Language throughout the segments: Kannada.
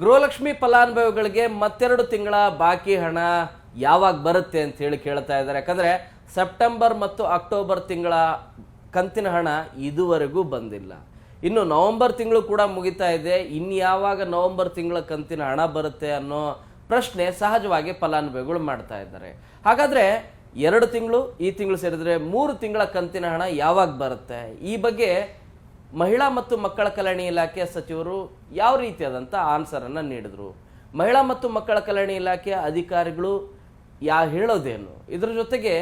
ಗೃಹಲಕ್ಷ್ಮಿ ಫಲಾನುಭವಿಗಳಿಗೆ ಮತ್ತೆರಡು ತಿಂಗಳ ಬಾಕಿ ಹಣ ಯಾವಾಗ ಬರುತ್ತೆ ಅಂತ ಹೇಳಿ ಕೇಳ್ತಾ ಇದ್ದಾರೆ. ಯಾಕಂದ್ರೆ ಸೆಪ್ಟೆಂಬರ್ ಮತ್ತು ಅಕ್ಟೋಬರ್ ತಿಂಗಳ ಕಂತಿನ ಹಣ ಇದುವರೆಗೂ ಬಂದಿಲ್ಲ. ಇನ್ನು ನವೆಂಬರ್ ತಿಂಗಳು ಕೂಡ ಮುಗಿತಾ ಇದೆ. ಇನ್ನು ಯಾವಾಗ ನವೆಂಬರ್ ತಿಂಗಳ ಕಂತಿನ ಹಣ ಬರುತ್ತೆ ಅನ್ನೋ ಪ್ರಶ್ನೆ ಸಹಜವಾಗಿ ಫಲಾನುಭವಿಗಳು ಮಾಡ್ತಾ ಇದ್ದಾರೆ. ಹಾಗಾದ್ರೆ ಎರಡು ತಿಂಗಳು, ಈ ತಿಂಗಳು ಸೇರಿದ್ರೆ ಮೂರು ತಿಂಗಳ ಕಂತಿನ ಹಣ ಯಾವಾಗ ಬರುತ್ತೆ? ಈ ಬಗ್ಗೆ ಮಹಿಳಾ ಮತ್ತು ಮಕ್ಕಳ ಕಲ್ಯಾಣ ಇಲಾಖೆಯ ಸಚಿವರು ಯಾವ ರೀತಿಯಾದಂಥ ಆನ್ಸರನ್ನು ನೀಡಿದರು. ಮಹಿಳಾ ಮತ್ತು ಮಕ್ಕಳ ಕಲ್ಯಾಣ ಇಲಾಖೆಯ ಅಧಿಕಾರಿಗಳು ಯಾ ಹೇಳೋದೇನು? ಇದರ ಜೊತೆಗೆ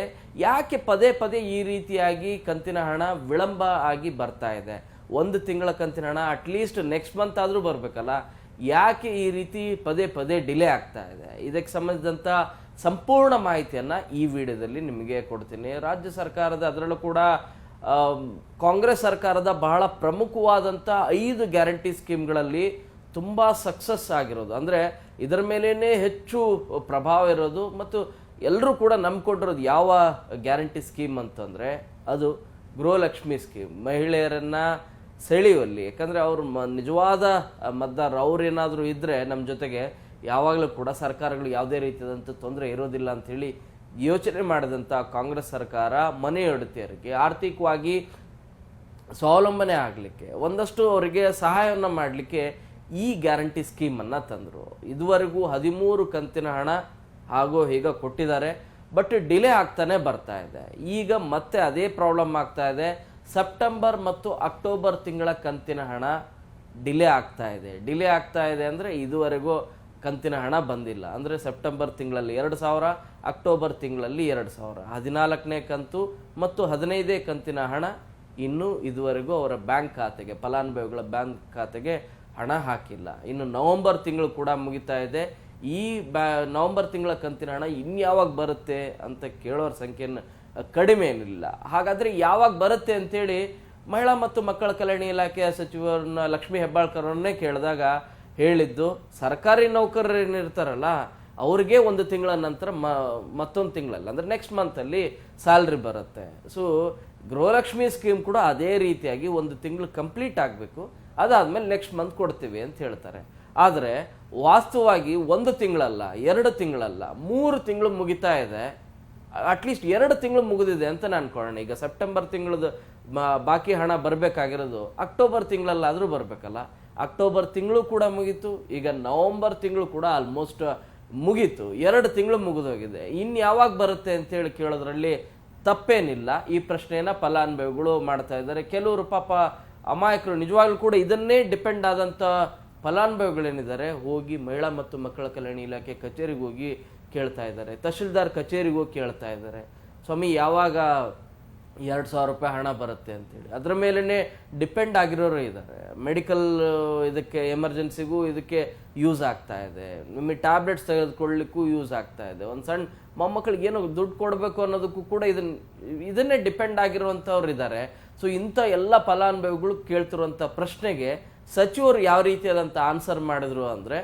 ಯಾಕೆ ಪದೇ ಪದೇ ಈ ರೀತಿಯಾಗಿ ಕಂತಿನ ಹಣ ವಿಳಂಬ ಆಗಿ ಬರ್ತಾ ಇದೆ? ಒಂದು ತಿಂಗಳ ಕಂತಿನ ಹಣ ಅಟ್ಲೀಸ್ಟ್ ನೆಕ್ಸ್ಟ್ ಮಂತ್ ಆದರೂ ಬರಬೇಕಲ್ಲ. ಯಾಕೆ ಈ ರೀತಿ ಪದೇ ಪದೇ ಡಿಲೇ ಆಗ್ತಾ ಇದೆ? ಇದಕ್ಕೆ ಸಂಬಂಧಿಸಿದಂಥ ಸಂಪೂರ್ಣ ಮಾಹಿತಿಯನ್ನು ಈ ವಿಡಿಯೋದಲ್ಲಿ ನಿಮಗೆ ಕೊಡ್ತೀನಿ. ರಾಜ್ಯ ಸರ್ಕಾರದ ಅದರಲ್ಲೂ ಕೂಡ ಕಾಂಗ್ರೆಸ್ ಸರ್ಕಾರದ ಬಹಳ ಪ್ರಮುಖವಾದಂಥ ಐದು ಗ್ಯಾರಂಟಿ ಸ್ಕೀಮ್ಗಳಲ್ಲಿ ತುಂಬ ಸಕ್ಸಸ್ ಆಗಿರೋದು. ಅಂದರೆ ಇದರ ಮೇಲೇ ಹೆಚ್ಚು ಪ್ರಭಾವ ಇರೋದು ಮತ್ತು ಎಲ್ಲರೂ ಕೂಡ ನಂಬ್ಕೊಂಡಿರೋದು ಯಾವ ಗ್ಯಾರಂಟಿ ಸ್ಕೀಮ್ ಅಂತಂದರೆ ಅದು ಗೃಹಲಕ್ಷ್ಮಿ ಸ್ಕೀಮ್. ಮಹಿಳೆಯರನ್ನು ಸೆಳೆಯುವಲ್ಲಿ. ಯಾಕಂದರೆ ಅವರು ಮ, ನಿಜವಾದ ಮತದಾರರು, ಅವ್ರೇನಾದರೂ ಇದ್ದರೆ ನಮ್ಮ ಜೊತೆಗೆ ಯಾವಾಗಲೂ ಕೂಡ ಸರ್ಕಾರಗಳು ಯಾವುದೇ ರೀತಿಯಾದಂಥ ತೊಂದರೆ ಇರೋದಿಲ್ಲ ಅಂಥೇಳಿ ಯೋಚನೆ ಮಾಡಿದಂಥ ಕಾಂಗ್ರೆಸ್ ಸರ್ಕಾರ ಮನೆಯೊಡತಿಯರಿಗೆ ಆರ್ಥಿಕವಾಗಿ ಸ್ವಾವಲಂಬನೆ ಆಗಲಿಕ್ಕೆ ಒಂದಷ್ಟು ಅವರಿಗೆ ಸಹಾಯವನ್ನು ಮಾಡಲಿಕ್ಕೆ ಈ ಗ್ಯಾರಂಟಿ ಸ್ಕೀಮನ್ನು ತಂದರು. ಇದುವರೆಗೂ ಹದಿಮೂರು ಕಂತಿನ ಹಣ ಹಾಗೂ ಈಗ ಕೊಟ್ಟಿದ್ದಾರೆ. ಬಟ್ ಡಿಲೇ ಆಗ್ತಾನೆ ಬರ್ತಾ ಇದೆ. ಈಗ ಮತ್ತೆ ಅದೇ ಪ್ರಾಬ್ಲಮ್ ಆಗ್ತಾ ಇದೆ. ಸೆಪ್ಟೆಂಬರ್ ಮತ್ತು ಅಕ್ಟೋಬರ್ ತಿಂಗಳ ಕಂತಿನ ಹಣ ಡಿಲೇ ಆಗ್ತಾ ಇದೆ. ಡಿಲೇ ಆಗ್ತಾ ಇದೆ ಅಂದರೆ ಇದುವರೆಗೂ ಕಂತಿನ ಹಣ ಬಂದಿಲ್ಲ. ಅಂದರೆ ಸೆಪ್ಟೆಂಬರ್ ತಿಂಗಳಲ್ಲಿ ಎರಡು ಸಾವಿರ, ಅಕ್ಟೋಬರ್ ತಿಂಗಳಲ್ಲಿ ಎರಡು ಸಾವಿರ. ಹದಿನಾಲ್ಕನೇ ಕಂತು ಮತ್ತು ಹದಿನೈದೇ ಕಂತಿನ ಹಣ ಇನ್ನೂ ಇದುವರೆಗೂ ಅವರ ಬ್ಯಾಂಕ್ ಖಾತೆಗೆ, ಫಲಾನುಭವಿಗಳ ಬ್ಯಾಂಕ್ ಖಾತೆಗೆ ಹಣ ಹಾಕಿಲ್ಲ. ಇನ್ನು ನವೆಂಬರ್ ತಿಂಗಳು ಕೂಡ ಮುಗಿತಾ ಇದೆ. ಈ ಬ್ಯಾ, ನವೆಂಬರ್ ತಿಂಗಳ ಕಂತಿನ ಹಣ ಇನ್ಯಾವಾಗ ಬರುತ್ತೆ ಅಂತ ಕೇಳೋರ ಸಂಖ್ಯೆಯನ್ನು ಕಡಿಮೆ ಏನಿಲ್ಲ. ಹಾಗಾದರೆ ಯಾವಾಗ ಬರುತ್ತೆ ಅಂತೇಳಿ ಮಹಿಳಾ ಮತ್ತು ಮಕ್ಕಳ ಕಲ್ಯಾಣ ಇಲಾಖೆಯ ಸಚಿವರನ್ನ ಲಕ್ಷ್ಮೀ ಹೆಬ್ಬಾಳ್ಕರ್ ಅವರನ್ನೇ ಕೇಳಿದಾಗ ಹೇಳಿದ್ದು, ಸರ್ಕಾರಿ ನೌಕರರು ಏನಿರ್ತಾರಲ್ಲ ಅವ್ರಿಗೆ ಒಂದು ತಿಂಗಳ ನಂತರ ಮ, ಮತ್ತೊಂದು ತಿಂಗಳಲ್ಲಿ, ಅಂದರೆ ನೆಕ್ಸ್ಟ್ ಮಂತಲ್ಲಿ ಸ್ಯಾಲ್ರಿ ಬರುತ್ತೆ. ಸೊ ಗೃಹಲಕ್ಷ್ಮಿ ಸ್ಕೀಮ್ ಕೂಡ ಅದೇ ರೀತಿಯಾಗಿ ಒಂದು ತಿಂಗಳು ಕಂಪ್ಲೀಟ್ ಆಗಬೇಕು. ಅದಾದಮೇಲೆ ನೆಕ್ಸ್ಟ್ ಮಂತ್ ಕೊಡ್ತೀವಿ ಅಂತ ಹೇಳ್ತಾರೆ. ಆದರೆ, ವಾಸ್ತವವಾಗಿ ಒಂದು ತಿಂಗಳಲ್ಲ, ಎರಡು ತಿಂಗಳಲ್ಲ, ಮೂರು ತಿಂಗಳು ಮುಗಿತಾ ಇದೆ. ಅಟ್ಲೀಸ್ಟ್ ಎರಡು ತಿಂಗಳು ಮುಗಿದಿದೆ ಅಂತ ನಾನು ಅನ್ಕೊಳ್ಳೋಣ ಈಗ ಸೆಪ್ಟೆಂಬರ್ ತಿಂಗಳದ ಬಾಕಿ ಹಣ ಬರಬೇಕಾಗಿರೋದು ಅಕ್ಟೋಬರ್ ತಿಂಗಳಲ್ಲಾದರೂ ಬರಬೇಕಲ್ಲ. ಅಕ್ಟೋಬರ್ ತಿಂಗಳು ಕೂಡ ಮುಗೀತು, ಈಗ ನವಂಬರ್ ತಿಂಗಳು ಕೂಡ ಆಲ್ಮೋಸ್ಟ್ ಮುಗೀತು. ಎರಡು ತಿಂಗಳು ಮುಗಿದೋಗಿದೆ. ಇನ್ನು ಯಾವಾಗ ಬರುತ್ತೆ ಅಂತೇಳಿ ಕೇಳೋದ್ರಲ್ಲಿ ತಪ್ಪೇನಿಲ್ಲ. ಈ ಪ್ರಶ್ನೆಯನ್ನು ಫಲಾನುಭವಿಗಳು ಮಾಡ್ತಾ ಇದ್ದಾರೆ. ಕೆಲವರು ಪಾಪ ಅಮಾಯಕರು ನಿಜವಾಗ್ಲೂ ಕೂಡ ಇದನ್ನೇ ಡಿಪೆಂಡ್ ಆದಂಥ ಫಲಾನುಭವಿಗಳೇನಿದ್ದಾರೆ, ಹೋಗಿ ಮಹಿಳಾ ಮತ್ತು ಮಕ್ಕಳ ಕಲ್ಯಾಣ ಇಲಾಖೆ ಕಚೇರಿಗೆ ಹೋಗಿ ಕೇಳ್ತಾ ಇದ್ದಾರೆ. ತಹಶೀಲ್ದಾರ್ ಕಚೇರಿಗೆ ಹೋಗಿ ಕೇಳ್ತಾ ಇದ್ದಾರೆ. ಸ್ವಾಮಿ, ಯಾವಾಗ ಎರಡು ಸಾವಿರ ರೂಪಾಯಿ ಹಣ ಬರುತ್ತೆ ಅಂತೇಳಿ. ಅದರ ಮೇಲೇ ಡಿಪೆಂಡ್ ಆಗಿರೋರು ಇದ್ದಾರೆ ಮೆಡಿಕಲ್ ಇದಕ್ಕೆ ಎಮರ್ಜೆನ್ಸಿಗೂ ಇದಕ್ಕೆ ಯೂಸ್ ಆಗ್ತಾ ಇದೆ. ನಿಮಗೆ ಟ್ಯಾಬ್ಲೆಟ್ಸ್ ತೆಗೆದುಕೊಳ್ಳಿಕ್ಕೂ ಯೂಸ್ ಆಗ್ತಾ ಇದೆ. ಒಂದು ಸಣ್ಣ ಮೊಮ್ಮಕ್ಕಳಿಗೆ ಏನೋ ದುಡ್ಡು ಕೊಡಬೇಕು ಅನ್ನೋದಕ್ಕೂ ಕೂಡ ಇದನ್ನ ಇದನ್ನೇ ಡಿಪೆಂಡ್ ಆಗಿರುವಂಥವ್ರು ಇದ್ದಾರೆ ಸೊ ಇಂಥ ಎಲ್ಲ ಫಲಾನುಭವಿಗಳು ಕೇಳ್ತಿರುವಂಥ ಪ್ರಶ್ನೆಗೆ ಸಚಿವರು ಯಾವ ರೀತಿಯಾದಂಥ ಆನ್ಸರ್ ಮಾಡಿದ್ರು ಅಂದರೆ,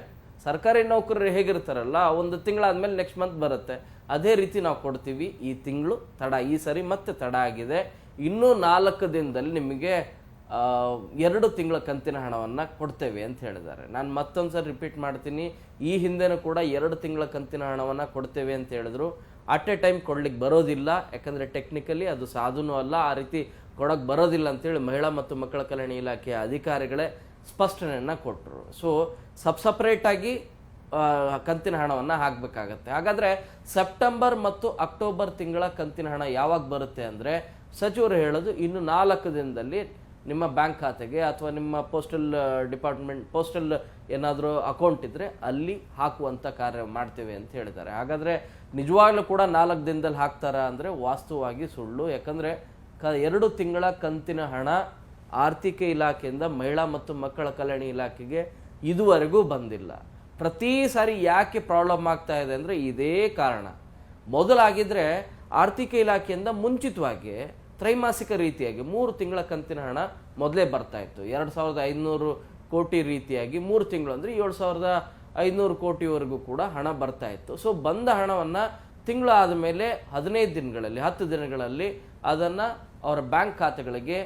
ಸರ್ಕಾರಿ ನೌಕರರು ಹೇಗಿರ್ತಾರಲ್ಲ, ಒಂದು ತಿಂಗಳಾದ್ಮೇಲೆ ನೆಕ್ಸ್ಟ್ ಮಂತ್ ಬರುತ್ತೆ. ಅದೇ ರೀತಿ ನಾವು ಕೊಡ್ತೀವಿ ಈ ತಿಂಗಳು. ತಡ, ಈ ಸರಿ ಮತ್ತೆ ತಡ ಆಗಿದೆ. ಇನ್ನೂ ನಾಲ್ಕು ದಿನದಲ್ಲಿ ನಿಮಗೆ ಎರಡು ತಿಂಗಳ ಕಂತಿನ ಹಣವನ್ನು ಕೊಡ್ತೇವೆ ಅಂತ ಹೇಳಿದ್ದಾರೆ. ನಾನು ಮತ್ತೊಂದು ಸರಿ ರಿಪೀಟ್ ಮಾಡ್ತೀನಿ. ಈ ಹಿಂದೆನೂ ಕೂಡ ಎರಡು ತಿಂಗಳ ಕಂತಿನ ಹಣವನ್ನು ಕೊಡ್ತೇವೆ ಅಂತ ಹೇಳಿದ್ರು. ಅಟ್ ಎ ಟೈಮ್ ಕೊಡ್ಲಿಕ್ಕೆ ಬರೋದಿಲ್ಲ. ಯಾಕಂದರೆ ಟೆಕ್ನಿಕಲಿ ಅದು ಸಾಧುನೂ ಅಲ್ಲ. ಆ ರೀತಿ ಕೊಡೋಕ್ಕೆ ಬರೋದಿಲ್ಲ ಅಂತೇಳಿ ಮಹಿಳಾ ಮತ್ತು ಮಕ್ಕಳ ಕಲ್ಯಾಣ ಇಲಾಖೆಯ ಅಧಿಕಾರಿಗಳೇ ಸ್ಪಷ್ಟನೆಯನ್ನು ಕೊಟ್ಟರು ಸೊ ಸಬ್ ಸಪ್ರೇಟಾಗಿ ಕಂತಿನ ಹಣವನ್ನು ಹಾಕಬೇಕಾಗತ್ತೆ. ಹಾಗಾದರೆ ಸೆಪ್ಟೆಂಬರ್ ಮತ್ತು ಅಕ್ಟೋಬರ್ ತಿಂಗಳ ಕಂತಿನ ಹಣ ಯಾವಾಗ ಬರುತ್ತೆ ಅಂದರೆ ಸಚಿವರು ಹೇಳೋದು ಇನ್ನು ನಾಲ್ಕು ದಿನದಲ್ಲಿ ನಿಮ್ಮ ಬ್ಯಾಂಕ್ ಖಾತೆಗೆ ಅಥವಾ ನಿಮ್ಮ ಪೋಸ್ಟಲ್ ಡಿಪಾರ್ಟ್ಮೆಂಟ್, ಪೋಸ್ಟಲ್ ಏನಾದರೂ ಅಕೌಂಟ್ ಇದ್ದರೆ ಅಲ್ಲಿ ಹಾಕುವಂಥ ಕಾರ್ಯ ಮಾಡ್ತೇವೆ ಅಂತ ಹೇಳಿದ್ದಾರೆ. ಹಾಗಾದರೆ ನಿಜವಾಗ್ಲೂ ಕೂಡ ನಾಲ್ಕು ದಿನದಲ್ಲಿ ಹಾಕ್ತಾರಾ ಅಂದರೆ ವಾಸ್ತವವಾಗಿ ಸುಳ್ಳು. ಯಾಕಂದರೆ ಕ, ಎರಡು ತಿಂಗಳ ಕಂತಿನ ಹಣ ಆರ್ಥಿಕ ಇಲಾಖೆಯಿಂದ ಮಹಿಳಾ ಮತ್ತು ಮಕ್ಕಳ ಕಲ್ಯಾಣ ಇಲಾಖೆಗೆ ಇದುವರೆಗೂ ಬಂದಿಲ್ಲ. ಪ್ರತಿ ಸಾರಿ ಯಾಕೆ ಪ್ರಾಬ್ಲಮ್ ಆಗ್ತಾ ಇದೆ ಅಂದರೆ ಇದೇ ಕಾರಣ. ಮೊದಲಾಗಿದ್ದರೆ ಆರ್ಥಿಕ ಇಲಾಖೆಯಿಂದ ಮುಂಚಿತವಾಗಿ, ತ್ರೈಮಾಸಿಕ ರೀತಿಯಾಗಿ ಮೂರು ತಿಂಗಳ ಕಂತಿನ ಹಣ ಮೊದಲೇ ಬರ್ತಾ ಇತ್ತು. ಎರಡು ಸಾವಿರದ ಐದುನೂರು ಕೋಟಿ ರೀತಿಯಾಗಿ ಮೂರು ತಿಂಗಳು ಅಂದರೆ ಏಳು ಸಾವಿರದ ಐನೂರು ಕೋಟಿವರೆಗೂ ಕೂಡ ಹಣ ಬರ್ತಾ ಇತ್ತು. ಸೊ ಬಂದ ಹಣವನ್ನು ತಿಂಗಳು ಆದಮೇಲೆ ಹದಿನೈದು ದಿನಗಳಲ್ಲಿ, ಹತ್ತು ದಿನಗಳಲ್ಲಿ ಅದನ್ನು ಅವರ ಬ್ಯಾಂಕ್ ಖಾತೆಗಳಿಗೆ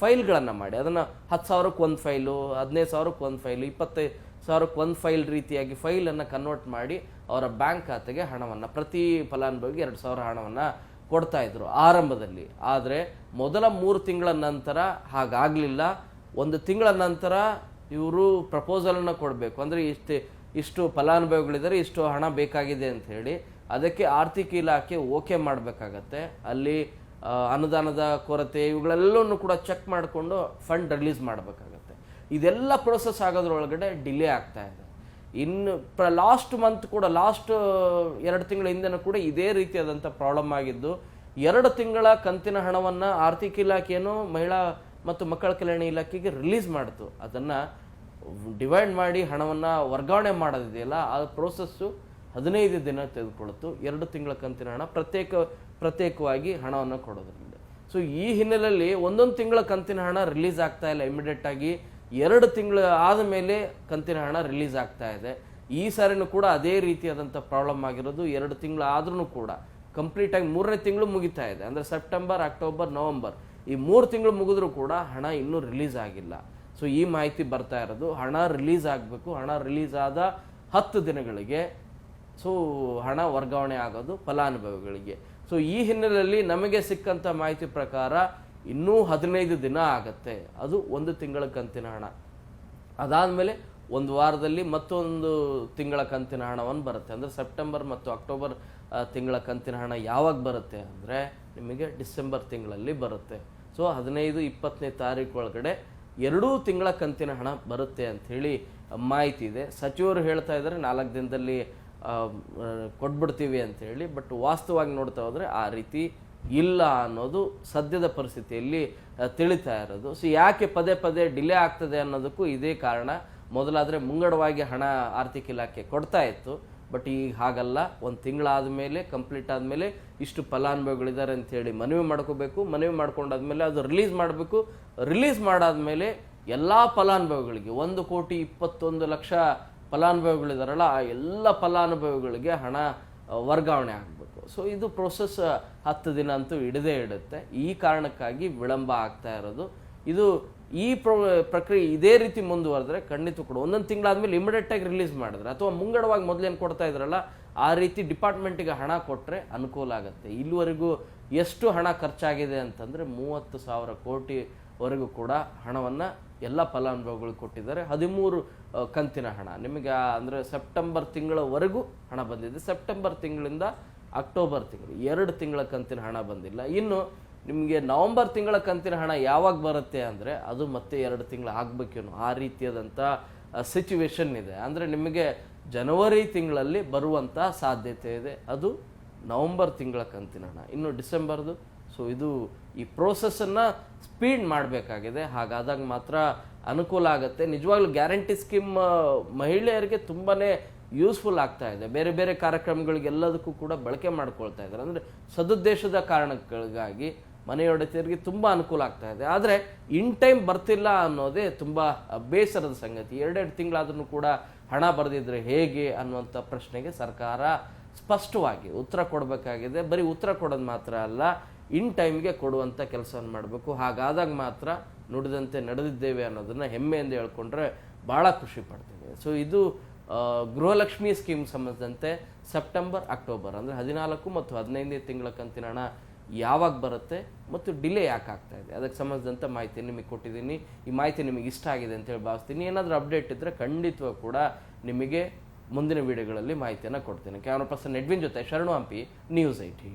ಫೈಲ್ಗಳನ್ನು ಮಾಡಿ. ಅದನ್ನು ಹತ್ತು ಸಾವಿರಕ್ಕೆ ಒಂದು ಫೈಲು, ಹದಿನೈದು ಸಾವಿರಕ್ಕೆ ಒಂದು ಫೈಲು, ಇಪ್ಪತ್ತೈದು ಸಾವಿರಕ್ಕೆ ಒಂದು ಫೈಲ್ ರೀತಿಯಾಗಿ ಫೈಲನ್ನು ಕನ್ವರ್ಟ್ ಮಾಡಿ ಅವರ ಬ್ಯಾಂಕ್ ಖಾತೆಗೆ ಹಣವನ್ನು, ಪ್ರತಿ ಫಲಾನುಭವಿಗೆ ಎರಡು ಸಾವಿರ ಹಣವನ್ನು ಕೊಡ್ತಾ ಇದ್ರು ಆರಂಭದಲ್ಲಿ. ಆದರೆ ಮೊದಲ ಮೂರು ತಿಂಗಳ ನಂತರ ಹಾಗಾಗಲಿಲ್ಲ. ಒಂದು ತಿಂಗಳ ನಂತರ ಇವರು ಪ್ರಪೋಸಲನ್ನು ಕೊಡಬೇಕು. ಅಂದರೆ ಇಷ್ಟು ಇಷ್ಟು ಫಲಾನುಭವಿಗಳಿದ್ದಾರೆ, ಇಷ್ಟು ಹಣ ಬೇಕಾಗಿದೆ ಅಂತ ಹೇಳಿ ಅದಕ್ಕೆ ಆರ್ಥಿಕ ಇಲಾಖೆ ಓಕೆ ಮಾಡಬೇಕಾಗತ್ತೆ. ಅಲ್ಲಿ ಅನುದಾನದ ಕೊರತೆ ಇವುಗಳೆಲ್ಲವನ್ನು ಕೂಡ ಚೆಕ್ ಮಾಡಿಕೊಂಡು ಫಂಡ್ ರಿಲೀಸ್ ಮಾಡಬೇಕಾಗತ್ತೆ. ಇದೆಲ್ಲ ಪ್ರೋಸೆಸ್ ಆಗೋದ್ರೊಳಗಡೆ ಡಿಲೇ ಆಗ್ತಾ ಇದೆ. ಇನ್ನು ಪ್ರ ಲಾಸ್ಟ್ ಮಂತ್ ಕೂಡ ಲಾಸ್ಟ್ ಎರಡು ತಿಂಗಳ ಹಿಂದೆನೂ ಕೂಡ ಇದೇ ರೀತಿಯಾದಂಥ ಪ್ರಾಬ್ಲಮ್ ಆಗಿದ್ದು, ಎರಡು ತಿಂಗಳ ಕಂತಿನ ಹಣವನ್ನು ಆರ್ಥಿಕ ಇಲಾಖೆಯನ್ನು, ಮಹಿಳಾ ಮತ್ತು ಮಕ್ಕಳ ಕಲ್ಯಾಣ ಇಲಾಖೆಗೆ ರಿಲೀಸ್ ಮಾಡಿತು. ಅದನ್ನು ಡಿವೈಡ್ ಮಾಡಿ ಹಣವನ್ನು ವರ್ಗಾವಣೆ ಮಾಡೋದಿದೆಯಲ್ಲ, ಆ ಪ್ರೋಸೆಸ್ಸು ಹದಿನೈದು ದಿನ ತೆಗೆದುಕೊಳ್ತು ಎರಡು ತಿಂಗಳ ಕಂತಿನ ಹಣ ಪ್ರತ್ಯೇಕ, ಪ್ರತ್ಯೇಕವಾಗಿ ಹಣವನ್ನು ಕೊಡೋದ್ರಿಂದ. ಸೊ ಈ ಹಿನ್ನೆಲೆಯಲ್ಲಿ ಒಂದೊಂದು ತಿಂಗಳ ಕಂತಿನ ಹಣ ರಿಲೀಸ್ ಆಗ್ತಾ ಇಲ್ಲ. ಇಮಿಡಿಯೇಟ್ ಆಗಿ ಎರಡು ತಿಂಗಳು ಆದ ಮೇಲೆ ಕಂತಿನ ಹಣ ರಿಲೀಸ್ ಆಗ್ತಾ ಇದೆ. ಈ ಸಾರಿನೂ ಕೂಡ ಅದೇ ರೀತಿಯಾದಂಥ ಪ್ರಾಬ್ಲಮ್ ಆಗಿರೋದು. ಎರಡು ತಿಂಗಳು ಆದ್ರೂ ಕೂಡ ಕಂಪ್ಲೀಟಾಗಿ ಮೂರನೇ ತಿಂಗಳು ಮುಗಿತಾ ಇದೆ. ಅಂದರೆ ಸೆಪ್ಟೆಂಬರ್, ಅಕ್ಟೋಬರ್, ನವಂಬರ್ ಈ ಮೂರು ತಿಂಗಳು ಮುಗಿದ್ರೂ ಕೂಡ ಹಣ ಇನ್ನೂ ರಿಲೀಸ್ ಆಗಿಲ್ಲ. ಸೊ ಈ ಮಾಹಿತಿ ಬರ್ತಾ ಇರೋದು. ಹಣ ರಿಲೀಸ್ ಆಗಬೇಕು. ಹಣ ರಿಲೀಸ್ ಆದ ಹತ್ತು ದಿನಗಳಿಗೆ. ಸೊ ಹಣ ವರ್ಗಾವಣೆ ಆಗೋದು ಫಲಾನುಭವಿಗಳಿಗೆ. ಸೊ ಈ ಹಿನ್ನೆಲೆಯಲ್ಲಿ ನಮಗೆ ಸಿಕ್ಕಂಥ ಮಾಹಿತಿ ಪ್ರಕಾರ ಇನ್ನೂ ಹದಿನೈದು ದಿನ ಆಗತ್ತೆ. ಅದು ಒಂದು ತಿಂಗಳ ಕಂತಿನ ಹಣ. ಅದಾದಮೇಲೆ ಒಂದು ವಾರದಲ್ಲಿ ಮತ್ತೊಂದು ತಿಂಗಳ ಕಂತಿನ ಹಣವನ್ನು ಬರುತ್ತೆ. ಅಂದರೆ ಸೆಪ್ಟೆಂಬರ್ ಮತ್ತು ಅಕ್ಟೋಬರ್ ತಿಂಗಳ ಕಂತಿನ ಹಣ ಯಾವಾಗ ಬರುತ್ತೆ ಅಂದರೆ ನಿಮಗೆ ಡಿಸೆಂಬರ್ ತಿಂಗಳಲ್ಲಿ ಬರುತ್ತೆ. ಸೊ, ಹದಿನೈದು, ಇಪ್ಪತ್ತನೇ ತಾರೀಕು ಒಳಗಡೆ ಎರಡೂ ತಿಂಗಳ ಕಂತಿನ ಹಣ ಬರುತ್ತೆ ಅಂಥೇಳಿ ಮಾಹಿತಿ ಇದೆ. ಸಚಿವರು ಹೇಳ್ತಾ ಇದ್ದಾರೆ, ನಾಲ್ಕು ದಿನದಲ್ಲಿ ಕೊಟ್ಬಿಡ್ತೀವಿ ಅಂತೇಳಿ ಬಟ್ ವಾಸ್ತವವಾಗಿ ನೋಡ್ತಾ ಹೋದರೆ ಆ ರೀತಿ ಇಲ್ಲ ಅನ್ನೋದು ಸದ್ಯದ ಪರಿಸ್ಥಿತಿಯಲ್ಲಿ ತಿಳಿತಾ ಇರೋದು. ಸೊ ಯಾಕೆ ಪದೇ ಪದೇ ಡಿಲೇ ಆಗ್ತದೆ ಅನ್ನೋದಕ್ಕೂ ಇದೇ ಕಾರಣ. ಮೊದಲಾದರೆ ಮುಂಗಡವಾಗಿ ಹಣ ಆರ್ಥಿಕ ಇಲಾಖೆ ಕೊಡ್ತಾ ಇತ್ತು. ಬಟ್ ಈಗ ಹಾಗಲ್ಲ. ಒಂದು ತಿಂಗಳಾದ ಮೇಲೆ, ಕಂಪ್ಲೀಟ್ ಆದಮೇಲೆ ಇಷ್ಟು ಫಲಾನುಭವಿಗಳಿದ್ದಾರೆ ಅಂತೇಳಿ ಮನವಿ ಮಾಡ್ಕೋಬೇಕು. ಮನವಿ ಮಾಡ್ಕೊಂಡಾದ್ಮೇಲೆ ಅದು ರಿಲೀಸ್ ಮಾಡಬೇಕು. ರಿಲೀಸ್ ಮಾಡಾದ್ಮೇಲೆ ಎಲ್ಲ ಫಲಾನುಭವಿಗಳಿಗೆ, ಒಂದು ಕೋಟಿ ಇಪ್ಪತ್ತೊಂದು ಲಕ್ಷ ಫಲಾನುಭವಿಗಳಿದಾರಲ್ಲ, ಆ ಎಲ್ಲ ಫಲಾನುಭವಿಗಳಿಗೆ ಹಣ ವರ್ಗಾವಣೆ ಆಗಬೇಕು. ಸೊ ಇದು ಪ್ರೋಸೆಸ್ ಹತ್ತು ದಿನ ಅಂತೂ ಹಿಡದೇ ಇಡುತ್ತೆ. ಈ ಕಾರಣಕ್ಕಾಗಿ ವಿಳಂಬ ಆಗ್ತಾ ಇರೋದು. ಇದು ಈ ಪ್ರ, ಪ್ರಕ್ರಿಯೆ ಇದೇ ರೀತಿ ಮುಂದುವರೆದ್ರೆ ಖಂಡಿತ ಕೂಡ ಒಂದೊಂದು ತಿಂಗಳಾದ್ಮೇಲೆ ಇಮಿಡಿಯೇಟಾಗಿ ರಿಲೀಸ್ ಮಾಡಿದ್ರೆ, ಅಥವಾ ಮುಂಗಡವಾಗಿ ಮೊದಲೇನು ಕೊಡ್ತಾ ಇದ್ರಲ್ಲ, ಆ ರೀತಿ ಡಿಪಾರ್ಟ್ಮೆಂಟಿಗೆ ಹಣ ಕೊಟ್ಟರೆ ಅನುಕೂಲ ಆಗುತ್ತೆ. ಇಲ್ಲಿವರೆಗೂ ಎಷ್ಟು ಹಣ ಖರ್ಚಾಗಿದೆ ಅಂತಂದರೆ ಮೂವತ್ತು ಸಾವಿರ ಕೋಟಿವರೆಗೂ ಕೂಡ ಹಣವನ್ನು ಎಲ್ಲ ಫಲಾನುಭವಿಗಳು ಕೊಟ್ಟಿದ್ದಾರೆ. ಹದಿಮೂರು ಕಂತಿನ ಹಣ. ನಿಮಗೆ ಅಂದರೆ ಸೆಪ್ಟೆಂಬರ್ ತಿಂಗಳವರೆಗೂ ಹಣ ಬಂದಿದೆ. ಸೆಪ್ಟೆಂಬರ್ ತಿಂಗಳಿಂದ ಅಕ್ಟೋಬರ್ ತಿಂಗಳು, ಎರಡು ತಿಂಗಳ ಕಂತಿನ ಹಣ ಬಂದಿಲ್ಲ. ಇನ್ನು ನಿಮಗೆ ನವಂಬರ್ ತಿಂಗಳ ಕಂತಿನ ಹಣ ಯಾವಾಗ ಬರುತ್ತೆ ಅಂದರೆ ಅದು ಮತ್ತೆ ಎರಡು ತಿಂಗಳು ಆಗಬೇಕೇನು ಆ ರೀತಿಯಾದಂಥ ಸಿಚುವೇಶನ್ ಇದೆ. ಅಂದರೆ ನಿಮಗೆ ಜನವರಿ ತಿಂಗಳಲ್ಲಿ ಬರುವಂಥ ಸಾಧ್ಯತೆ ಇದೆ. ಅದು ನವಂಬರ್ ತಿಂಗಳ ಕಂತಿನ ಹಣ. ಇನ್ನು ಡಿಸೆಂಬರ್ದು ಸೊ ಇದು ಈ ಪ್ರೋಸೆಸ್ಸನ್ನು ಸ್ಪೀಡ್ ಮಾಡಬೇಕಾಗಿದೆ. ಹಾಗಾದಾಗ ಮಾತ್ರ ಅನುಕೂಲ ಆಗುತ್ತೆ. ನಿಜವಾಗ್ಲೂ ಗ್ಯಾರಂಟಿ ಸ್ಕೀಮ್ ಮಹಿಳೆಯರಿಗೆ ತುಂಬಾ ಯೂಸ್ಫುಲ್ ಆಗ್ತಾ ಇದೆ. ಬೇರೆ ಬೇರೆ ಕಾರ್ಯಕ್ರಮಗಳಿಗೆಲ್ಲದಕ್ಕೂ ಕೂಡ ಬಳಕೆ ಮಾಡ್ಕೊಳ್ತಾ ಇದ್ದಾರೆ. ಅಂದರೆ ಸದುದ್ದೇಶದ ಕಾರಣಗಳಿಗಾಗಿ ಮನೆಯೊಡೆತಿಯರಿಗೆ ತುಂಬ ಅನುಕೂಲ ಆಗ್ತಾ ಇದೆ. ಆದರೆ ಇನ್ ಟೈಮ್ ಬರ್ತಿಲ್ಲ ಅನ್ನೋದೇ ತುಂಬ ಬೇಸರದ ಸಂಗತಿ. ಎರಡೆರಡು ತಿಂಗಳಾದ್ರೂ ಕೂಡ ಹಣ ಬರೆದಿದ್ರೆ ಹೇಗೆ ಅನ್ನುವಂಥ ಪ್ರಶ್ನೆಗೆ ಸರ್ಕಾರ ಸ್ಪಷ್ಟವಾಗಿ ಉತ್ತರ ಕೊಡಬೇಕಾಗಿದೆ. ಬರೀ ಉತ್ತರ ಕೊಡೋದು ಮಾತ್ರ ಅಲ್ಲ ಇನ್ ಟೈಮ್ಗೆ ಕೊಡುವಂಥ ಕೆಲಸವನ್ನು ಮಾಡಬೇಕು. ಹಾಗಾದಾಗ ಮಾತ್ರ ನುಡಿದಂತೆ ನಡೆದಿದ್ದೇವೆ ಅನ್ನೋದನ್ನು ಹೆಮ್ಮೆಯಿಂದ ಹೇಳ್ಕೊಂಡ್ರೆ ಭಾಳ ಖುಷಿ ಪಡ್ತೇವೆ ಸೊ ಇದು ಗೃಹಲಕ್ಷ್ಮಿ ಸ್ಕೀಮ್ ಸಂಬಂಧಿಸಿದಂತೆ ಸೆಪ್ಟೆಂಬರ್, ಅಕ್ಟೋಬರ್, ಅಂದರೆ ಹದಿನಾಲ್ಕು ಮತ್ತು ಹದಿನೈದನೇ ತಿಂಗಳ ಕಂತಿನ ಹಣ ಯಾವಾಗ ಬರುತ್ತೆ ಮತ್ತು ಡಿಲೇ ಯಾಕೆ ಆಗ್ತಾ ಇದೆ. ಅದಕ್ಕೆ ಸಂಬಂಧಿಸಿದಂಥ ಮಾಹಿತಿ ನಿಮಗೆ ಕೊಟ್ಟಿದ್ದೀನಿ. ಈ ಮಾಹಿತಿ ನಿಮಗೆ ಇಷ್ಟ ಆಗಿದೆ ಅಂತೇಳಿ ಭಾವಿಸ್ತೀನಿ. ಏನಾದರೂ ಅಪ್ಡೇಟ್ ಇದ್ದರೆ ಖಂಡಿತವಾಗ ಕೂಡ ನಿಮಗೆ ಮುಂದಿನ ವಿಡಿಯೋಗಳಲ್ಲಿ ಮಾಹಿತಿಯನ್ನು ಕೊಡ್ತೀನಿ. ಕ್ಯಾಮ್ರಾ ಪರ್ಸನ್ ನೆಡ್ವಿನ್ ಜೊತೆ ಶರಣು ಹಂಪಿ ನ್ಯೂಸ್ ಐಟಿ